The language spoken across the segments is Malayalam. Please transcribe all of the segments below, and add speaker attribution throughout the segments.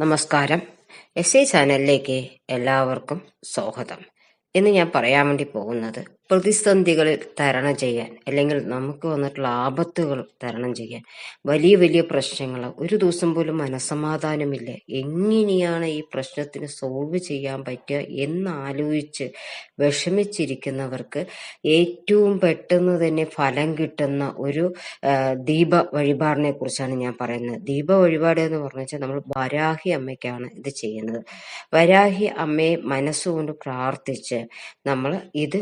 Speaker 1: നമസ്കാരം. എസ് ഐ ചാനലിലേക്ക് എല്ലാവർക്കും സ്വാഗതം. ഇന്ന് ഞാൻ പറയാൻ വേണ്ടി പോകുന്നത് പ്രതിസന്ധികളിൽ തരണം ചെയ്യാൻ അല്ലെങ്കിൽ നമുക്ക് വന്നിട്ടുള്ള ആപത്തുകൾ തരണം ചെയ്യാൻ വലിയ വലിയ പ്രശ്നങ്ങൾ ഒരു ദിവസം പോലും മനസമാധാനമില്ല എങ്ങനെയാണ് ഈ പ്രശ്നത്തിന് സോൾവ് ചെയ്യാൻ പറ്റുക എന്നാലോചിച്ച് വിഷമിച്ചിരിക്കുന്നവർക്ക് ഏറ്റവും പെട്ടെന്ന് തന്നെ ഫലം കിട്ടുന്ന ഒരു ദീപ വഴിപാടിനെ കുറിച്ചാണ് ഞാൻ പറയുന്നത്. ദീപ വഴിപാട് എന്ന് പറഞ്ഞു വെച്ചാൽ നമ്മൾ വരാഹി അമ്മയ്ക്കാണ് ഇത് ചെയ്യുന്നത്. വരാഹി അമ്മയെ മനസ്സുകൊണ്ട് പ്രാർത്ഥിച്ച് നമ്മൾ ഇത്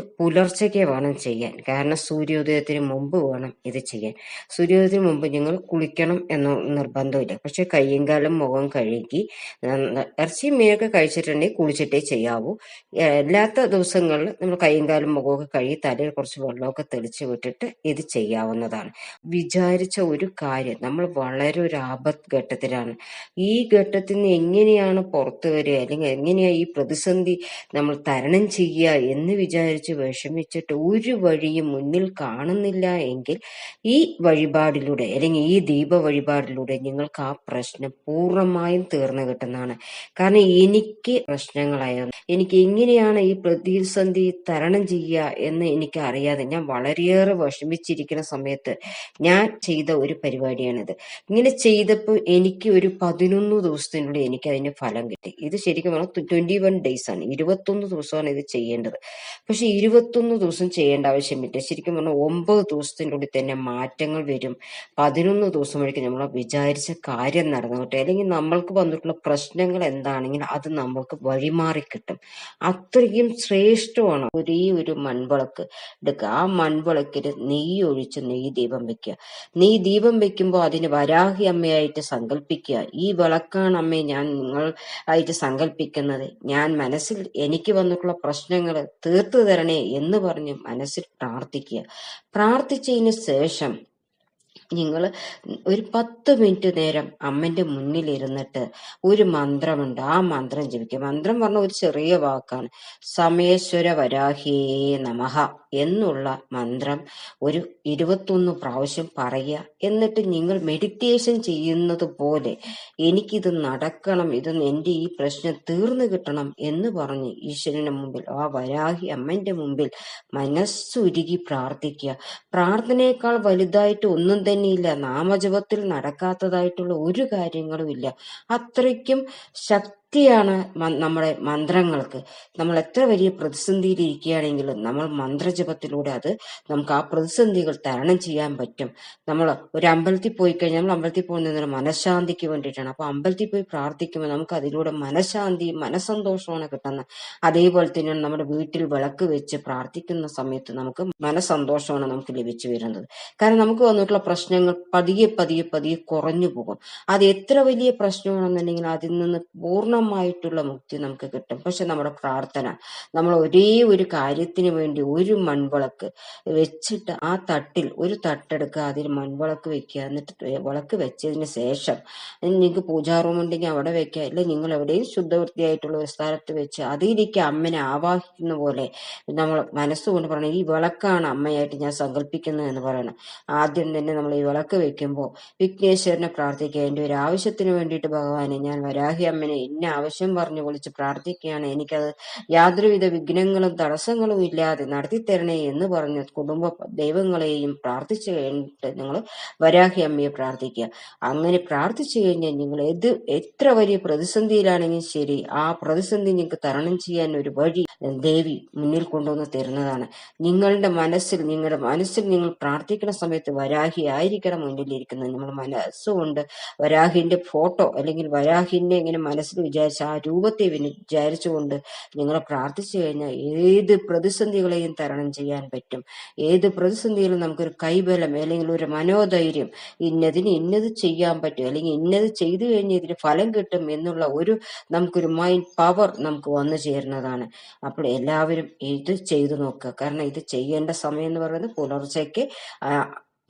Speaker 1: പുലർച്ചയ്ക്ക് വേണം ചെയ്യാൻ. കാരണം സൂര്യോദയത്തിന് മുമ്പ് വേണം ഇത് ചെയ്യാൻ. സൂര്യോദയത്തിന് മുമ്പ് നിങ്ങൾ കുളിക്കണം എന്ന നിർബന്ധമില്ല. പക്ഷെ കയ്യും കാലും മുഖം കഴുകി ഇറച്ചി മീനൊക്കെ കഴിച്ചിട്ടുണ്ടെങ്കിൽ കുളിച്ചിട്ടേ ചെയ്യാവൂ. അല്ലാത്ത ദിവസങ്ങളിൽ നമ്മൾ കയ്യും കാലും മുഖമൊക്കെ കഴുകി തലയിൽ കുറച്ച് വെള്ളമൊക്കെ തെളിച്ച് വിട്ടിട്ട് ഇത് ചെയ്യാവുന്നതാണ്. വിചാരിച്ച ഒരു കാര്യം നമ്മൾ വളരെ ഒരു ആപത് ഘട്ടത്തിലാണ് ഈ ഘട്ടത്തിൽ നിന്ന് എങ്ങനെയാണ് പുറത്തു വരിക? അല്ലെങ്കിൽ എങ്ങനെയാ ഈ പ്രതിസന്ധി നമ്മൾ തരണം ചെയ്യുക എന്ന് വിചാരിച്ച് വിഷമിച്ചിട്ട് ഒരു വഴിയും മുന്നിൽ കാണുന്നില്ല എങ്കിൽ ഈ വഴിപാടിലൂടെ അല്ലെങ്കിൽ ഈ ദീപ വഴിപാടിലൂടെ നിങ്ങൾക്ക് ആ പ്രശ്നം പൂർണമായും തീർന്നു കിട്ടുന്നതാണ്. കാരണം എനിക്ക് പ്രശ്നങ്ങളായിരുന്നു എനിക്ക് എങ്ങനെയാണ് ഈ പ്രതിസന്ധി തരണം ചെയ്യുക എന്ന് എനിക്ക് അറിയാതെ ഞാൻ വളരെയേറെ വിഷമിച്ചിരിക്കുന്ന സമയത്ത് ഞാൻ ചെയ്ത ഒരു പരിപാടിയാണിത്. ഇങ്ങനെ ചെയ്തപ്പോൾ എനിക്ക് ഒരു പതിനൊന്ന് ദിവസത്തിനുള്ളിൽ എനിക്ക് അതിന് ഫലം കിട്ടി. ഇത് ശരിക്കും പറഞ്ഞാൽ ട്വന്റി വൺ ഡേയ്സ് ആണ്. ഇരുപത്തൊന്ന് ദിവസമാണ് ഇത് ചെയ്യേണ്ടത്. പക്ഷെ ഇരുപത്തൊന്ന് ദിവസം ചെയ്യേണ്ട ആവശ്യമില്ല. ശരിക്കും പറഞ്ഞാൽ ഒമ്പത് ദിവസത്തിന്റെ ഉള്ളിൽ തന്നെ മാറ്റങ്ങൾ വരും. പതിനൊന്ന് ദിവസം വഴിക്ക് നമ്മൾ വിചാരിച്ച കാര്യം നടന്നു കിട്ടും. അല്ലെങ്കിൽ നമ്മൾക്ക് വന്നിട്ടുള്ള പ്രശ്നങ്ങൾ എന്താണെങ്കിൽ അത് നമ്മൾക്ക് വഴിമാറി കിട്ടും. അത്രയും ശ്രേഷ്ഠമാണ് ഒരേ ഒരു മൺവിളക്ക് എടുക്കുക. ആ മൺവിളക്കിൽ നെയ്യ് ഒഴിച്ച് നെയ്യ് ദീപം വെക്കുക. നെയ്യ് ദീപം വെക്കുമ്പോൾ അതിന് വരാഹി അമ്മയായിട്ട് സങ്കല്പിക്കുക. ഈ വിളക്കാണ് അമ്മയെ ഞാൻ നിങ്ങൾ ആയിട്ട് സങ്കല്പിക്കുന്നത്. ഞാൻ മനസ്സിൽ എനിക്ക് വന്നിട്ടുള്ള പ്രശ്നങ്ങൾ തീർത്തു തരണേ എന്ന് പറഞ്ഞ് മനസ്സിൽ പ്രാർത്ഥിക്കുക. പ്രാർത്ഥിച്ചതിന് ശേഷം നിങ്ങൾ ഒരു പത്ത് മിനിറ്റ് നേരം അമ്മന്റെ മുന്നിൽ ഇരുന്നിട്ട് ഒരു മന്ത്രമുണ്ട്. ആ മന്ത്രം ജപിക്കുക. മന്ത്രം പറഞ്ഞ ഒരു ചെറിയ വാക്കാണ്. സമേശ്വര വരാഹേ നമഃ എന്നുള്ള മന്ത്രം ഒരു ഇരുപത്തൊന്ന് പ്രാവശ്യം പറയുക. എന്നിട്ട് നിങ്ങൾ മെഡിറ്റേഷൻ ചെയ്യുന്നത് പോലെ എനിക്കിത് നടക്കണം ഇത് എന്റെ ഈ പ്രശ്നം തീർന്നു കിട്ടണം എന്ന് പറഞ്ഞ് ഈശ്വരന്റെ മുമ്പിൽ ആ വരാഹി അമ്മന്റെ മുമ്പിൽ മനസ്സുരുകി പ്രാർത്ഥിക്കുക. പ്രാർത്ഥനയേക്കാൾ വലുതായിട്ട് ഒന്നും തന്നെയില്ല. നാമജപത്തിൽ നടക്കാത്തതായിട്ടുള്ള ഒരു കാര്യങ്ങളും ഇല്ല. അത്രയ്ക്കും ശക്തിയാണ് നമ്മുടെ മന്ത്രങ്ങൾക്ക്. നമ്മൾ എത്ര വലിയ പ്രതിസന്ധിയിൽ ഇരിക്കുകയാണെങ്കിലും നമ്മൾ മന്ത്രജപത്തിലൂടെ അത് നമുക്ക് ആ പ്രതിസന്ധികൾ തരണം ചെയ്യാൻ പറ്റും. നമ്മൾ ഒരു അമ്പലത്തിൽ പോയി കഴിഞ്ഞാൽ നമ്മൾ അമ്പലത്തിൽ പോകുന്നത് മനഃശാന്തിക്ക് വേണ്ടിയിട്ടാണ്. അപ്പൊ അമ്പലത്തിൽ പോയി പ്രാർത്ഥിക്കുമ്പോൾ നമുക്ക് അതിലൂടെ മനഃശാന്തി മനസ്സന്തോഷമാണ് കിട്ടുന്നത്. അതേപോലെ തന്നെയാണ് നമ്മുടെ വീട്ടിൽ വിളക്ക് വെച്ച് പ്രാർത്ഥിക്കുന്ന സമയത്ത് നമുക്ക് മനസ്സന്തോഷമാണ് നമുക്ക് ലഭിച്ചു വരുന്നത്. കാരണം നമുക്ക് വന്നിട്ടുള്ള പ്രശ്നങ്ങൾ പതിയെ പതിയെ പതിയെ കുറഞ്ഞു പോകും. അത് എത്ര വലിയ പ്രശ്നമാണെന്നുണ്ടെങ്കിൽ അതിൽ നിന്ന് പൂർണമായിട്ടുള്ള മുക്തി നമുക്ക് കിട്ടും. പക്ഷെ നമ്മുടെ പ്രാർത്ഥന നമ്മൾ ഒരേ ഒരു കാര്യത്തിന് വേണ്ടി ഒരു മൺവിളക്ക് വെച്ചിട്ട് ആ തട്ടിൽ ഒരു തട്ടെടുക്കുക അതിൽ മൺവിളക്ക് വെക്കുക എന്നിട്ട് വിളക്ക് വെച്ചതിന് ശേഷം നിങ്ങൾക്ക് പൂജാ റൂം ഉണ്ടെങ്കിൽ അവിടെ വെക്കുക ഇല്ല നിങ്ങൾ എവിടെയും ശുദ്ധവൃത്തിയായിട്ടുള്ള ഒരു സ്ഥലത്ത് വെച്ച് അതിലേക്ക് അമ്മനെ ആവാഹിക്കുന്ന പോലെ നമ്മൾ മനസ്സുകൊണ്ട് പറയണം ഈ വിളക്കാണ് അമ്മയായിട്ട് ഞാൻ സങ്കല്പിക്കുന്നത് എന്ന് പറയണം. ആദ്യം തന്നെ നമ്മൾ ഈ വിളക്ക് വെക്കുമ്പോൾ വിഘ്നേശ്വരനെ പ്രാർത്ഥിക്കുക എന്റെ ഒരു ആവശ്യത്തിന് വേണ്ടിയിട്ട് ഭഗവാനെ ഞാൻ വരാഹി അമ്മനെ ഇന്ന ആവശ്യം പറഞ്ഞു വിളിച്ച് പ്രാർത്ഥിക്കുകയാണ്. എനിക്കത് യാതൊരുവിധ വിഘ്നങ്ങളും തടസ്സങ്ങളും ഇല്ലാതെ നടത്തി തരണേ എന്ന് പറഞ്ഞ് കുടുംബ ദൈവങ്ങളെയും പ്രാർത്ഥിച്ചു കഴിഞ്ഞിട്ട് നിങ്ങൾ വരാഹി അമ്മയെ പ്രാർത്ഥിക്കുക. അങ്ങനെ പ്രാർത്ഥിച്ചു കഴിഞ്ഞാൽ നിങ്ങൾ എത് എത്ര വലിയ പ്രതിസന്ധിയിലാണെങ്കിലും ശരി ആ പ്രതിസന്ധി നിങ്ങൾക്ക് തരണം ചെയ്യാൻ ഒരു വഴി ദേവി മുന്നിൽ കൊണ്ടുവന്ന് തരുന്നതാണ്. നിങ്ങളുടെ മനസ്സിൽ നിങ്ങളുടെ മനസ്സിൽ നിങ്ങൾ പ്രാർത്ഥിക്കുന്ന സമയത്ത് വരാഹി ആയിരിക്കണം മുന്നിലിരിക്കുന്നത്. നമ്മൾ മനസ്സുകൊണ്ട് വരാഹിന്റെ ഫോട്ടോ അല്ലെങ്കിൽ വരാഹിന്റെ ഇങ്ങനെ മനസ്സിൽ വിചാരിച്ച ആ രൂപത്തെ വിചാരിച്ചുകൊണ്ട് നിങ്ങൾ പ്രാർത്ഥിച്ചു കഴിഞ്ഞാൽ ഏത് പ്രതിസന്ധികളെയും തരണം ചെയ്യാൻ പറ്റും. ഏത് പ്രതിസന്ധിയിലും നമുക്കൊരു കൈബലം അല്ലെങ്കിൽ ഒരു മനോധൈര്യം ഇന്നതിന് ഇന്നത് ചെയ്യാൻ പറ്റും അല്ലെങ്കിൽ ഇന്നത് ചെയ്തു കഴിഞ്ഞാൽ ഇതിന് ഫലം കിട്ടും എന്നുള്ള ഒരു നമുക്കൊരു മൈൻഡ് പവർ നമുക്ക് വന്നു ചേരുന്നതാണ്. അപ്പോൾ എല്ലാവരും ഇത് ചെയ്തു നോക്കുക. കാരണം ഇത് ചെയ്യേണ്ട സമയം എന്ന് പറയുന്നത് പുലർച്ചയ്ക്ക്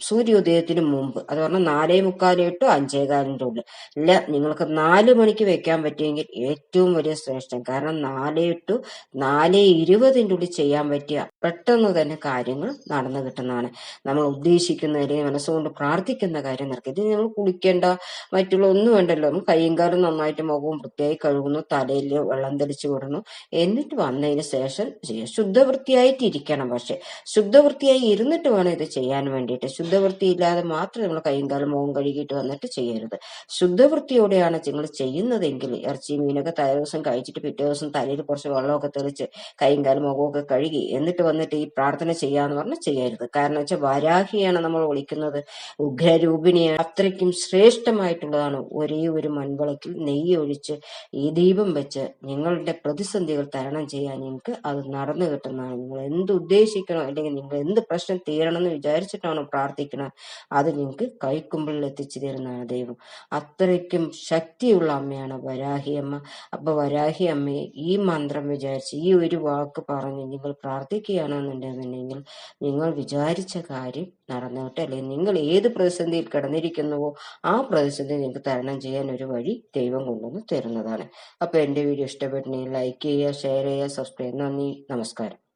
Speaker 1: സൂര്യോദയത്തിന് മുമ്പ് അത് പറഞ്ഞാൽ നാലേ മുക്കാൽ ടു അഞ്ചേകാലിന്റെ ഉള്ളിൽ അല്ല നിങ്ങൾക്ക് നാല് മണിക്ക് വെക്കാൻ പറ്റുമെങ്കിൽ ഏറ്റവും വലിയ ശ്രേഷ്ഠം കാരണം നാലേ ടു നാലേ ഇരുപതിന്റെ ഉള്ളിൽ ചെയ്യാൻ പറ്റിയ പെട്ടെന്ന് തന്നെ കാര്യങ്ങൾ നടന്നു കിട്ടുന്നതാണ്. നമ്മൾ ഉദ്ദേശിക്കുന്ന അല്ലെങ്കിൽ മനസ്സുകൊണ്ട് പ്രാർത്ഥിക്കുന്ന കാര്യം നടക്കും. ഇത് നമ്മൾ കുളിക്കേണ്ട മറ്റുള്ള ഒന്നും വേണ്ടല്ലോ. നമ്മൾ കൈയും കാലും നന്നായിട്ട് മുഖവും വൃത്തിയായി കഴുകുന്നു തലയിൽ വെള്ളം തെളിച്ചു വിടുന്നു എന്നിട്ട് വന്നതിന് ശേഷം ചെയ്യുക ശുദ്ധവൃത്തിയായിട്ട് ഇരിക്കണം പക്ഷെ ശുദ്ധവൃത്തിയായി ഇരുന്നിട്ട് വേണം ഇത് ചെയ്യാൻ വേണ്ടിയിട്ട്. ശുദ്ധവൃത്തി ഇല്ലാതെ മാത്രം നമ്മൾ കൈയും കാലും മുഖം കഴുകിയിട്ട് വന്നിട്ട് ചെയ്യരുത്. ശുദ്ധവൃത്തിയോടെയാണ് നിങ്ങൾ ചെയ്യുന്നതെങ്കിൽ ഇറച്ചി മീനൊക്കെ തലേ ദിവസം കഴിച്ചിട്ട് പിറ്റേ ദിവസം തലയിൽ കുറച്ച് വെള്ളമൊക്കെ തെളിച്ച് കൈയും കാലും മുഖമൊക്കെ കഴുകി എന്നിട്ട് വന്നിട്ട് ഈ പ്രാർത്ഥന ചെയ്യാന്ന് പറഞ്ഞാൽ ചെയ്യരുത്. കാരണം വെച്ചാൽ വരാഹിയാണ് നമ്മൾ വിളിക്കുന്നത്. ഉഗ്രരൂപിണിയാണ് അത്രയ്ക്കും ശ്രേഷ്ഠമായിട്ടുള്ളതാണ് ഒരേ ഒരു മൺവിളക്കിൽ നെയ്യ് ഒഴിച്ച് ഈ ദീപം വെച്ച് നിങ്ങളുടെ പ്രതിസന്ധികൾ തരണം ചെയ്യാൻ നിങ്ങൾക്ക് അത് നടന്നു കിട്ടുന്നതാണ്. നിങ്ങൾ എന്ത് ഉദ്ദേശിക്കണോ അല്ലെങ്കിൽ നിങ്ങൾ എന്ത് പ്രശ്നം തീരണം എന്ന് വിചാരിച്ചിട്ടാണോ പ്രാർത്ഥിക്കണം അത് നിങ്ങൾക്ക് കൈക്കുമ്പിളിൽ എത്തിച്ചു തരുന്നതാണ് ദൈവം. അത്രയ്ക്കും ശക്തിയുള്ള അമ്മയാണ് വരാഹി അമ്മ. അപ്പൊ വരാഹി അമ്മയെ ഈ മന്ത്രം വിചാരിച്ച് ഈ ഒരു വാക്ക് പറഞ്ഞ് നിങ്ങൾ പ്രാർത്ഥിക്കുകയാണെന്നുണ്ടെന്നുണ്ടെങ്കിൽ നിങ്ങൾ വിചാരിച്ച കാര്യം നടന്നോട്ടെ. അല്ലെങ്കിൽ നിങ്ങൾ ഏത് പ്രതിസന്ധിയിൽ കിടന്നിരിക്കുന്നുവോ ആ പ്രതിസന്ധി നിങ്ങൾക്ക് തരണം ചെയ്യാൻ ഒരു വഴി ദൈവം കൊണ്ടുവന്ന് തരുന്നതാണ്. അപ്പൊ എന്റെ വീഡിയോ ഇഷ്ടപ്പെട്ടെങ്കിൽ ലൈക്ക് ചെയ്യുക ഷെയർ ചെയ്യുക സബ്സ്ക്രൈബ് നന്ദി നമസ്കാരം.